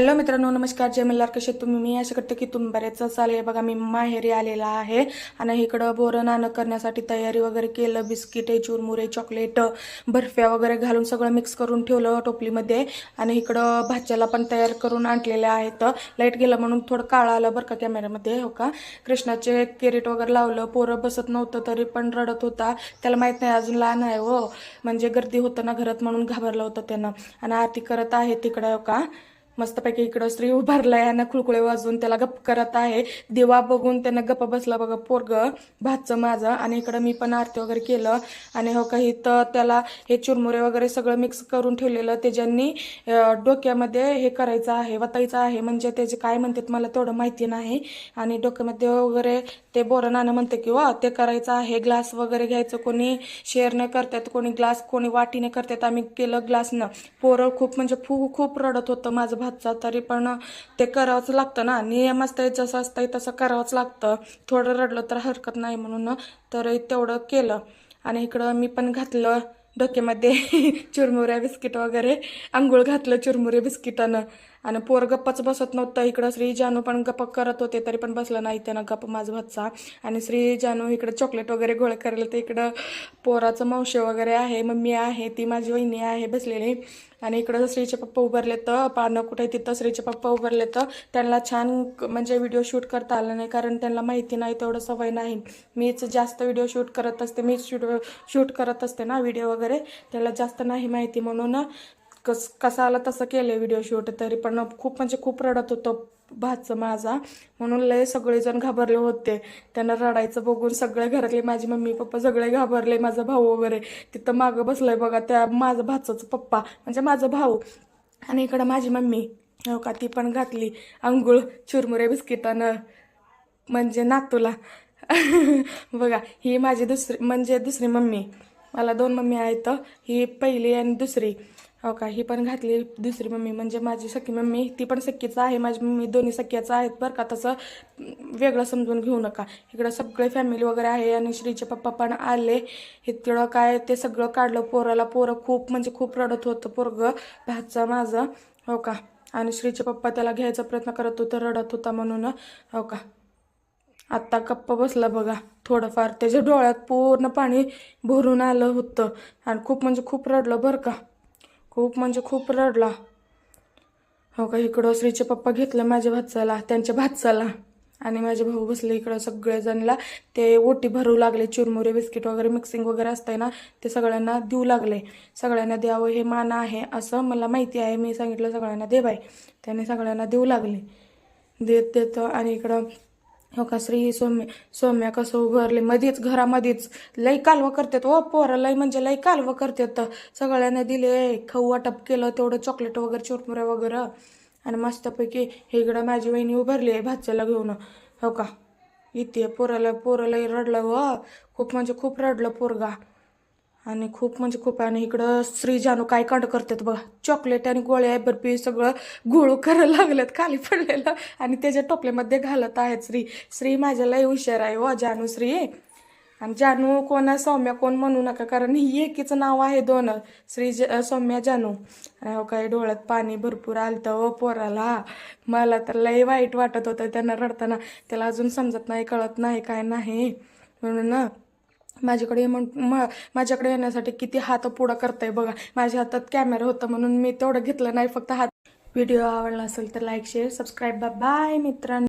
Hello मित्रांनो नमस्कार. जय मल्हार कसे तुम्ही? मी असे करते की तुम्ही बरेच चालेल बघा मी माहेरी आलेला आहे आणि इकडं बोरं नाणं करण्यासाठी तयारी वगैरे केलं. बिस्किटे चुरमुरे चॉकलेट बर्फ्या वगैरे घालून सगळं मिक्स करून ठेवलं टोपलीमध्ये. आणि इकडं भाच्याला पण तयार करून आणलेल्या आहेत. लाइट गेलं म्हणून थोडं काळं आलं बरं का कॅमेऱ्यामध्ये हो का? कृष्णाचे केरेट वगैरे लावलं. पोरं बसत नव्हतं तरी पण रडत होता. त्याला माहीत नाही अजून लहान आहे हो. म्हणजे गर्दी होतं ना घरात म्हणून घाबरलं होतं त्यानं. आणि आरती करत आहे तिकडं हो का? मस्तपैकी इकडं स्त्री उभारलाय आणि खुळकुळे वाजवून त्याला गप्प करत आहे. दिवा बघून त्यांना गप्प बसला बघा पोरग. भातचं माझं. आणि इकडं मी पण आरती वगैरे केलं. आणि हो काही तर त्याला हे चुरमुरे वगैरे सगळं मिक्स करून ठेवलेलं. त्याच्यानी ज्यांनी डोक्यामध्ये हे करायचं आहे वतायचं आहे म्हणजे त्याचे काय म्हणतात मला तेवढं माहिती नाही. आणि डोक्यामध्ये वगैरे ते बोरं नाणं म्हणते वा ते करायचं आहे. ग्लास वगैरे घ्यायचं. कोणी शेअर न करतात कोणी ग्लास कोणी वाटीने करतात. आम्ही केलं ग्लासनं. पोरं खूप म्हणजे फू खूप रडत होतं माझं हातचा तरी पण ते करावंच लागतं ना. नियम असतंय जसं असतंय तसं करावंच लागतं. थोडं रडलं तर हरकत नाही म्हणून तर तेवढं केलं. आणि इकडं मी पण घातलं डोक्यामध्ये चुरमुऱ्या बिस्किट वगैरे. आंघोळ घातलं चुरमुरे बिस्किटानं. आणि पोर गप्पाच बसत नव्हतं. इकडं श्री जानू पण गप्पा करत होते तरी पण बसलं नाही त्यानं गप्प माझा भातचा आणि श्री जानू इकडं चॉकलेट वगैरे गोळ करायला तर इकडं पोराचं मावशी वगैरे आहे मम्मी आहे ती माझी वहिनी आहे बसलेली. आणि इकडं श्रीचे पप्पा उभारले तर पानं कुठे तिथं श्रीचे पप्पा उभारले तर त्यांना छान म्हणजे व्हिडिओ शूट करता आला नाही कारण त्यांना माहिती नाही तेवढं सवय नाही. मीच जास्त व्हिडिओ शूट करत असते मीच शूट शूट करत असते ना व्हिडिओ वगैरे. त्याला जास्त नाही माहिती म्हणून कस कसा आला तसं केलं व्हिडिओ शूट तरी पण खूप म्हणजे खूप रडत होतं भाचं माझा. म्हणून लय सगळेजण घाबरले होते. त्यांना रडायचं बघून सगळे घरातले माझी मम्मी पप्पा सगळे घाबरले माझा भाऊ वगैरे. तिथं मागं बसलंय बघा त्या माझं भाचाचं पप्पा म्हणजे माझा भाऊ. आणि इकडं माझी मम्मी हो का ती पण घातली अंघोळ चुरमुरे बिस्किटानं म्हणजे नातूला. बघा ही माझी दुसरी म्हणजे दुसरी मम्मी. मला दोन मम्मी आहेत ही पहिली आणि दुसरी. हो का? ही पण घातली दुसरी मम्मी. म्हणजे माझी सख्खी मम्मी ती पण सख्खीच आहे. माझी मम्मी दोन्ही सख्याचं आहेत बरं का. तसं वेगळं समजून घेऊ नका. इकडं सगळे फॅमिली वगैरे आहे आणि श्रीचे पप्पा पण आले. इकडं काय ते सगळं काढलं. पोराला पोरं खूप म्हणजे खूप रडत होतं पोरगं. भातचं माझं. हो का? आणि श्रीचे पप्पा त्याला घ्यायचा प्रयत्न करत होतं रडत होता म्हणून. हो का? आत्ता गप्प बसला बघा. थोडंफार त्याच्या डोळ्यात पूर्ण पाणी भरून आलं होतं. आणि खूप म्हणजे खूप रडलं बरं का. खूप म्हणजे खूप रडला. हो का इकडं श्रीचे पप्पा घेतलं माझ्या भातसाला त्यांच्या भातसाला आणि माझे भाऊ बसले इकडं सगळेजणला. ते ओटी भरू लागले चुरमुरे बिस्किट वगैरे मिक्सिंग वगैरे असतंय ना ते सगळ्यांना देऊ लागले. सगळ्यांना द्यावं हे मान आहे असं मला माहिती आहे मी सांगितलं सगळ्यांना दे बाय त्याने सगळ्यांना देऊ लागले. देत देतं आणि इकडं हो का? श्री सौम्य सौम्या कसं उभारले? मध्येच घरामध्येच लई कालवं करतात ओ पोरं. लई म्हणजे लई कालवं करतात. सगळ्यांना दिले खाऊ वाटप केलं तेवढं चॉकलेट वगैरे चुरमुऱ्या वगैरे. आणि मस्तपैकी हे इकडं माझी वहिनी उभारली आहे भाच्याला घेऊन. हो का? इथे पोराला पोरं लई रडलं व खूप म्हणजे खूप रडलं पोरगा. आणि खूप म्हणजे खूप आणि इकडं श्री जानू काय कांड करतात बघा. चॉकलेट आणि गोळ्या बर्फी सगळं गुळू करायला लागलेत खाली पडलेलं. आणि त्याच्या टोपल्यामध्ये घालत आहेत श्री. श्री माझ्या हुशार आहे व जानू श्री. आणि जानू कोण आहे, सौम्या कोण म्हणू नका कारण ही एकीचं नाव आहे दोन. श्री ज सौम्या जानू. आणि हो काय डोळ्यात पाणी भरपूर आलतं व पोराला. मला तर लई वाईट वाटत होतं त्यांना रडताना. त्याला अजून समजत नाही कळत नाही काय नाही. म्हणून ना माझ्याकडे म्हण म माझ्याकडे येण्यासाठी किती हात पुढं करताय बघा. माझ्या हातात कॅमेरा होता म्हणून मी तेवढं घेतलं नाही फक्त हात व्हिडिओ आवडला असेल तर लाईक शेअर सबस्क्राईब बाय मित्रांनो.